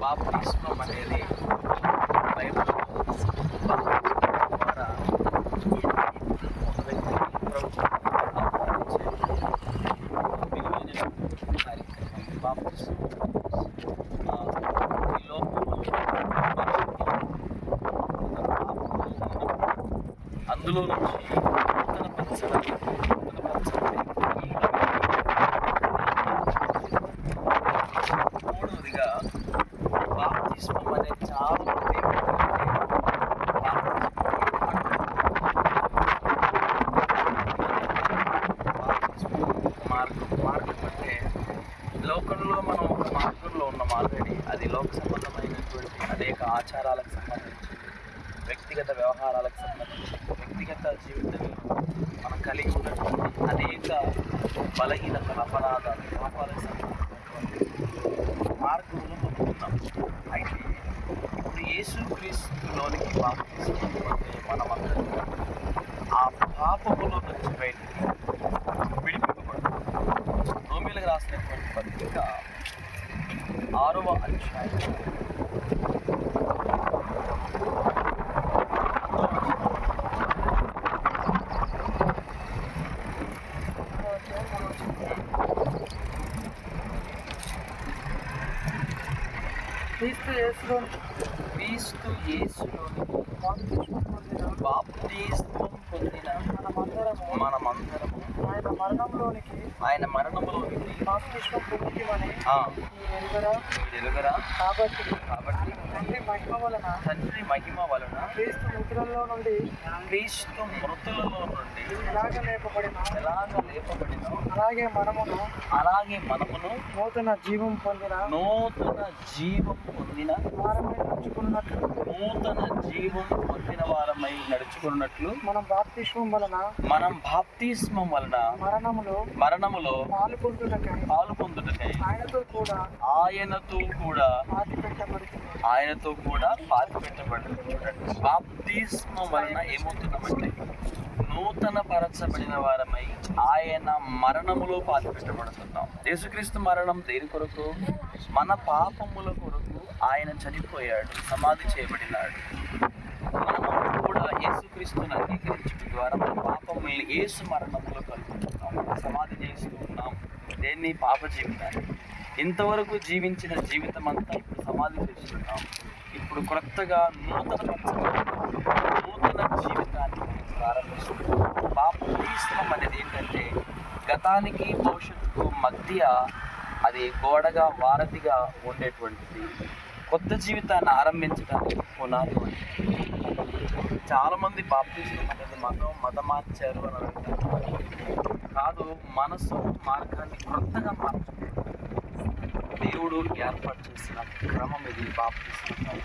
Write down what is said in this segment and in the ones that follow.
బాప్తిస్మం అనేది బైబిల్ ద్వారా ఒక ఈ అందులో నుంచి నూతన పరచబడి మూడవదిగా బాప్తిస్మం అనేది చాలా మార్గం మార్గం అంటే లోకంలో మనం ఒక మార్గంలో ఉన్నాం ఆల్రెడీ అది లోక సంబంధమైనటువంటి అనేక ఆచారాలకు సంబంధించి వ్యక్తిగత వ్యవహారాలకు సంబంధించి వ్యక్తిగత జీవితంలో మనం కలిగి ఉన్నటువంటి అనేక బలహీన అపరాధాలు పాపాలకు సంబంధించినటువంటి మార్గంలో మనం ఉన్నాం. అయితే ఇప్పుడు యేసు క్రీస్తులోనికి బాప్తిస్తున్నటువంటి మనమందరం ఆ పాపములో నుంచి బయటికి ఆరవ అధ్యాయం. క్రీస్తు యేసులో క్రీస్తు యేసులోనికి బాప్తిస్మం పొందిన బాప్తిస్మం పొందిన ఆయన మరణంలోనికి ఆయన మరణములోనికి బాప్తిస్మం పొందిమని ఆ, మీరు ఎరుగరా ఎరుగరా కాబట్టి కాబట్టి తండ్రి మహిమ వలన తండ్రి మహిమ వలన క్రీస్తు మృతులలో నుండి క్రీస్తు మృతులలో నుండి ఎలాగ లేపబడిన ఎలాగ లేపబడినో అలాగే మనమును అలాగే మనమును నూతన జీవం పొందిన నూతన జీవం పొందిన వారమై నడుచుకున్నట్లు నూతన జీవం పొందిన వారమై నడుచుకున్నట్లు మనం బాప్తిస్మం వలన మనం బాప్తిస్మం వలన మరణములో మరణములో పాలు పొందుటకై పాలు పొందుటకై ఆయనతో కూడా ఆయనతో కూడా పాతి పెట్టబడుతుంది ఆయనతో కూడా పాతి పెట్టబడింది చూడండి బాప్తిస్మం వలన ఏమవుతున్నామంటే నూతన పరచబడిన వారమై ఆయన మరణములో పాతి పెట్టబడుతున్నాం యేసుక్రీస్తు మరణం దేని కొరకు? మన పాపముల కొరకు ఆయన చనిపోయాడు సమాధి చేయబడినాడు. మనము కూడా యేసుక్రీస్తుని అంగీకరించడం ద్వారా మన మమ్మల్ని ఏసు మరణంలో కలుపుతున్నాం సమాధి చేస్తూ ఉన్నాం దేన్ని? పాప జీవితాన్ని. ఇంతవరకు జీవించిన జీవితం అంతా ఇప్పుడు సమాధి చేస్తున్నాం ఇప్పుడు క్రొత్తగా నూతన నూతన జీవితాన్ని ప్రారంభిస్తున్నాం పాప బాప్తిస్మం అనేది ఏంటంటే గతానికి భవిష్యత్తుకు మధ్య అది గోడగా వారధిగా ఉండేటువంటిది. కొత్త జీవితాన్ని ఆరంభించడానికి పునాది చాలామంది చాలా అనేది మతం మతం మార్చారు అని అంటారు. కాదు మనసు మార్గాన్ని కొత్తగా మార్చుకుంటారు దేవుడు ఏర్పాటు చేసిన క్రమం ఇది బాప్తిజం.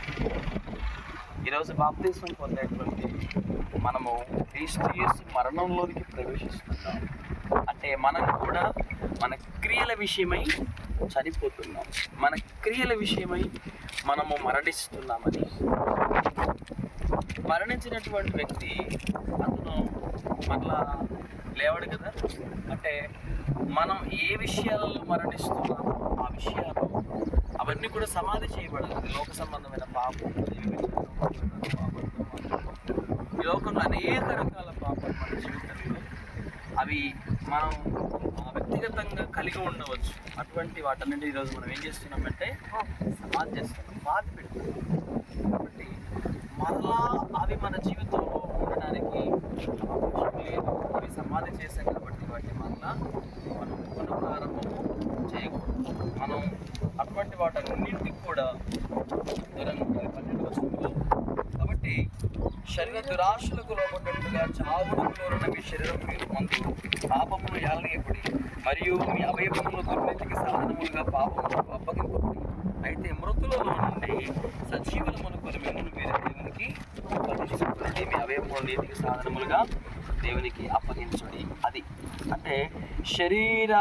ఈరోజు బాప్తీసం పొందేటువంటి మనము క్రీస్తు యేసు మరణంలోనికి ప్రవేశిస్తున్నాం. అంటే మనం కూడా మన క్రియల విషయమై చనిపోతున్నాం. మన క్రియల విషయమై మనము మరణిస్తున్నామని. మరణించినటువంటి వ్యక్తి అతను మరలా లేవడు కదా? అంటే మనం ఏ విషయాలలో మరణిస్తున్నామో ఆ విషయాలు అవన్నీ కూడా సమాధి చేయబడాలి లోక సంబంధమైన పాపం ఈ లోకంలో అనేక రకాల పాపాలు మన జీవితంలో. అవి మనం వ్యక్తిగతంగా కలిగి ఉండవచ్చు. అటువంటి వాటన్నింటి ఈరోజు మనం ఏం చేస్తున్నామంటే సమాధి చేస్తున్నాం. బాధ పెడుతున్నాం. కాబట్టి మరలా అవి మన జీవితంలో ఉండడానికి అవకాశం లేదు. అవి సమాధి చేశాం కాబట్టి వాటి మరలా మనం పునఃప్రారంభము చేయకూడదు మనం అటువంటి వాటన్నింటికి కూడా దూరంగా ఉండాలి. పన్నెండు వస్తువులు కాబట్టి శరీర దురాశలకు లోపడ్డట్టుగా చావుడు కోరిన మీ శరీరం మీరు మందు. పాపములు ఏలనీయబడి మరియు మీ అవయవములు దుర్నీతికి సాధనములుగా పాపములు అప్పగింపబడి. అయితే మృతులలో నుండి సజీవులమును కొని మిమ్మల్ని మీరు దేవునికి అప్పగించుకున్నది మీ అవయవములు నీతికి సాధనములుగా దేవునికి అప్పగించండి. అది. అంటే శరీర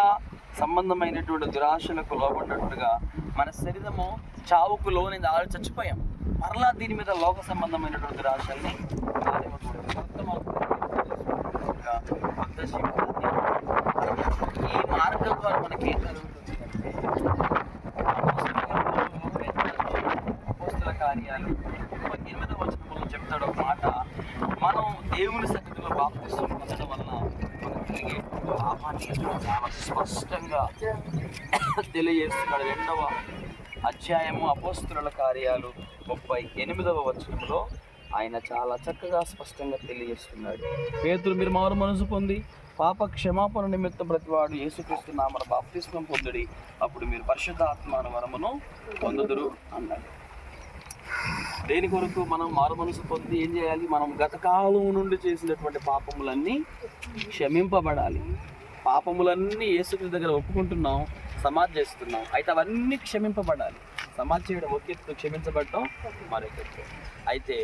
సంబంధమైనటువంటి దురాశలకు లోపడినట్టుగా మన శరీరము చావుకు లోని ఆల్రెడీ చచ్చిపోయాం. మరలా దీని మీద లోక సంబంధమైనటువంటి దురాశల్ని ఈ మార్గం ద్వారా మనకి ఏం జరుగుతుంది కార్యాలు ఎనిమిది వచ్చిన మనం చెప్తాడు ఒక మాట. మనం దేవుని సన్నిధిలో బాప్తిస్తూ పొందడం వలన మనం కలిగే చాలా స్పష్ట తెలియజేస్తున్నాడు. రెండవ అధ్యాయము అపోస్తుల కార్యాలు ముప్పై ఎనిమిదవ వచనంలో ఆయన చాలా చక్కగా స్పష్టంగా తెలియజేస్తున్నాడు. పేతులు మీరు మారు మనసు పొంది పాప క్షమాపణ నిమిత్తం ప్రతివాడు యేసుక్రీస్తు నామన బాప్తిస్మం పొందుడి. అప్పుడు మీరు పరిశుద్ధ ఆత్మాన వరమును పొందుదురు అన్నాడు. దేని కొరకు మనం మారు మనసు పొంది ఏం చేయాలి? మనం గతకాలం నుండి చేసినటువంటి పాపములన్నీ క్షమింపబడాలి. పాపములన్నీ యేసుక్రీస్తు దగ్గర ఒప్పుకుంటున్నాం సమాధి చేస్తున్నాం. అయితే అవన్నీ క్షమింపబడాలి. సమాధి చేయడం ఒక ఎత్తు క్షమించబడటం మరొక ఎత్తు. అయితే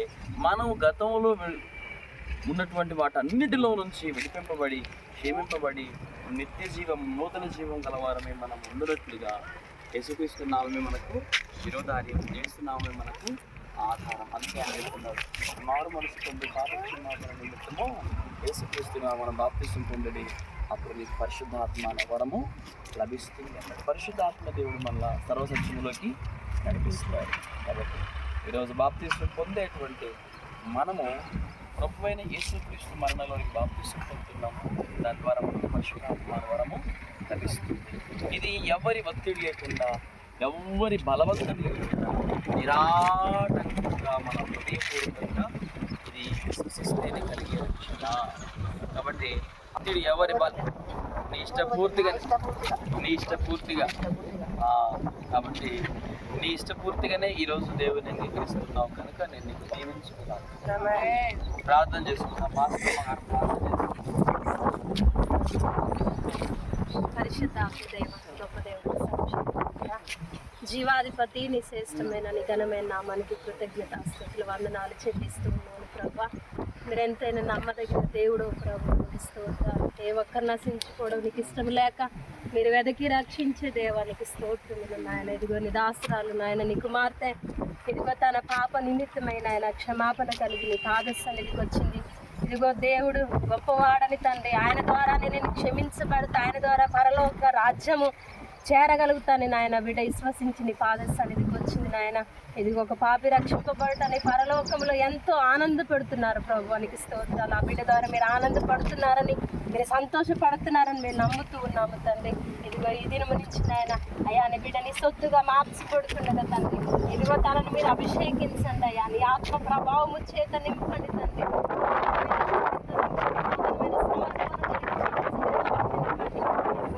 మనం గతంలో ఉన్నటువంటి వాటన్నిటిలో నుంచి విడిపింపబడి క్షమింపబడి నిత్య జీవం నూతన జీవం గలవారమే మనం ఉండునట్లుగా యేసుక్రీస్తు మనకు శిరోధార్యం చేస్తున్నామే మనకు ఆధారం. అందుకే ఆయన చెప్తున్నాడు మారు మనసు పొంది పాపక్షమాపణ నిమిత్తము యేసుక్రీస్తు మనం బాప్తిసం పొందడి. అప్పుడు మీకు పరిశుద్ధాత్మ అనే వరము లభిస్తుంది అన్నాడు. పరిశుద్ధాత్మ దేవుడు మళ్ళా సర్వసత్యములోకి నడిపిస్తాడు కాబట్టి ఈరోజు బాప్తిసం పొందేటువంటి మనము ప్రభువైన యేసుక్రీస్తు మరణంలోనికి బాప్తిసం పొందుతున్నాము. దాని ద్వారా మనకు పరిశుద్ధాత్మ వరము లభిస్తుంది. ఇది ఎవరి ఒత్తిడి లేకుండా ఎవరి బలవంతం లేకుండా నిరాటంగా మన హృదయపూర్వకంగా ఇది విశ్వసిస్తేనే కలిగే రక్షణ కాబట్టి ఒత్తిడి ఎవరి బల నీ ఇష్టపూర్తిగా నీ ఇష్టపూర్తిగా కాబట్టి నీ ఇష్టపూర్తిగానే ఈరోజు దేవుని అంగీకరిస్తున్నావు కనుక నేను నీకు దీవించుకున్నాను ప్రార్థన చేసుకున్నా మాస్టర్ ప్రార్థన పరిశుద్ధ గొప్ప దేవుడు జీవాధిపతి నీ శ్రేష్టమైన నిఘనమైన నామానికి కృతజ్ఞత స్థుతులు వందనాలు చెల్లిస్తూ ఉన్నాను ప్రభా. మీరు ఎంతైనా నమ్మదగిన దేవుడు ప్రభు స్తోత్రాలు. ఏ ఒక్కరు నశించుకోవడం నీకు ఇష్టం లేక మీరు వెదకి రక్షించే దేవానికి స్తోత్రములు నాయన. ఇదిగో నీ దాసరాలు నాయన నీ కుమార్తె. ఇదిగో తన పాప నిమిత్తమైన ఆయన క్షమాపణ కలిగి నీ పాదస్థానికి వచ్చింది. ఇదిగో దేవుడు గొప్పవాడని తండ్రి ఆయన ద్వారానే నేను క్షమించబడతా ఆయన ద్వారా పరలోక రాజ్యము చేరగలుగుతాను నాయన. బిడ్డ విశ్వసించి నీ పాద వచ్చింది నాయన. ఇదిగో ఒక పాపి రక్షింపబడటాన్ని పరలోకంలో ఎంతో ఆనందపడుతున్నారు ప్రభువానికి స్తోత్రాలు. ఆ బిడ్డ ద్వారా మీరు ఆనందపడుతున్నారని మీరు సంతోషపడుతున్నారని మేము నమ్ముతూ ఉన్నాము తండ్రి. ఇదిగో ఈ దినము నుంచి నాయన అయ్యా నీ బిడ్డని సొత్తుగా మార్చిపడుతుండగా తండ్రి. ఇదిగో తనను మీరు అభిషేకించండి అయ్యా. నీ ఆత్మ ప్రభావము చేత నింపండి తండ్రి.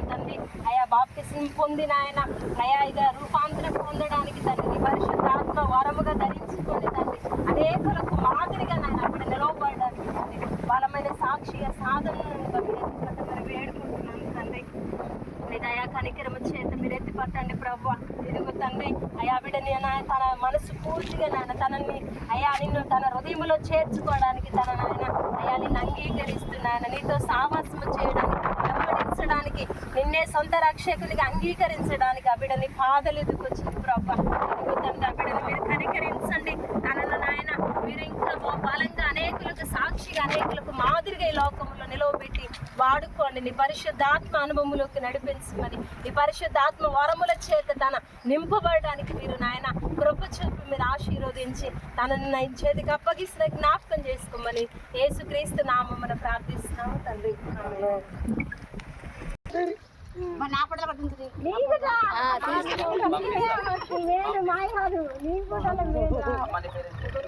అయ్యా అయా బాప్తిసం పొందిన ఆయన అయా ఇక రూపాంతరం పొందడానికి తండ్రి పరిశుద్ధాత్మ వరముగా ధరించుకొని తండ్రి అనేకులకు మాదిరిగా నేను అక్కడ నిలవబడడానికి తండ్రి బలమైన సాక్షిగా సాధనను మరి వేడుకుంటున్నాను తండ్రి. మీ దయా కనికరము చేత మీరు ఎత్తి పట్టండి ప్రభు. ఇదిగో తండ్రి అయా బిడ్డని తన మనసు పూర్తిగా నాయన తనని అయా నిన్ను తన హృదయంలో చేర్చుకోవడానికి తన నాయన అయా నిన్ను అంగీకరిస్తున్నాయన. నీతో సాహసము చేయడానికి వెంబడించడానికి నిన్నే సొంత రక్షకునిగా అంగీకరించడానికి ఆ బిడ్డని పాదలు ఎదుకొచ్చింది ప్రభు. తండ్రి ఆ బిడ్డని మీరు కనికరించండి. తన మీరు ఇంకా బలంగా అనేకులకు సాక్షిగా అనేకులకు మాదిరిగా ఈ లోకంలో నిలవబెట్టి వాడుకోండి. నీ పరిశుద్ధాత్మ అనుభవంలోకి నడిపించమని నీ పరిశుద్ధాత్మ వరముల చేత తన నింపబడడానికి మీరు నాయన కృప చూపి మీరు ఆశీర్వదించి తనని నా చేతికి అప్పగిస్తున్న జ్ఞాపకం చేసుకోమని యేసుక్రీస్తు నామమున ప్రార్థిస్తున్నాము తండ్రి. సైడ్ అక్క అమ్మ కౌసల్య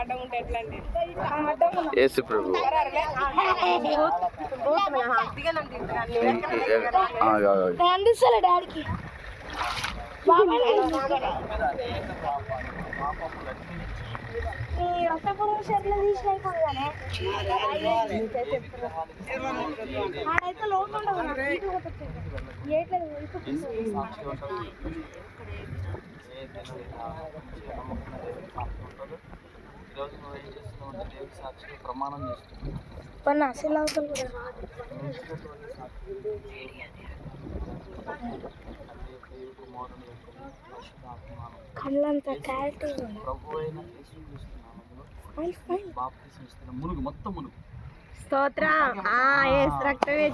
అడ్డం ఉంటే ఎట్లా అండి యేసు ప్రభు ఆగు, ఆగు, ఆగు. ఈరోజు నువ్వు ఏం చేస్తున్నావు అంటే దేవుడి సాక్షిగా ప్రమాణం చేస్తున్నావు నువ్వు ఇచ్చినటువంటి సాక్షి కళ్ళంతా క్లారిటీ ప్రభు అయిన యేసుక్రీస్తు నామములో బాప్తిసం ఇస్తున్న మునుగు మొత్తం మునుగు స్తోత్రం రక్తమే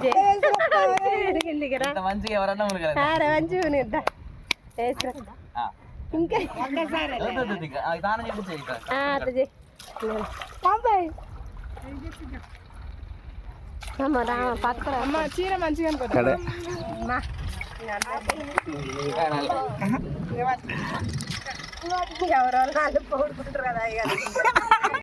మంచిగా ఎవరన్నా మంచిగా ఏసు రక్తం. ఇంకా వద్దు, వద్దు, వద్దు, ఇక. ఆ, దానం చేయించే ఇక అట్లా చేయి పంపాయి అమ్మ రా పక్కన అమ్మ చీర మంచిగా అనుకుంటా కడే అమ్మా ఎవరో వాళ్ళు పోడుకుంటారు కదా ఇక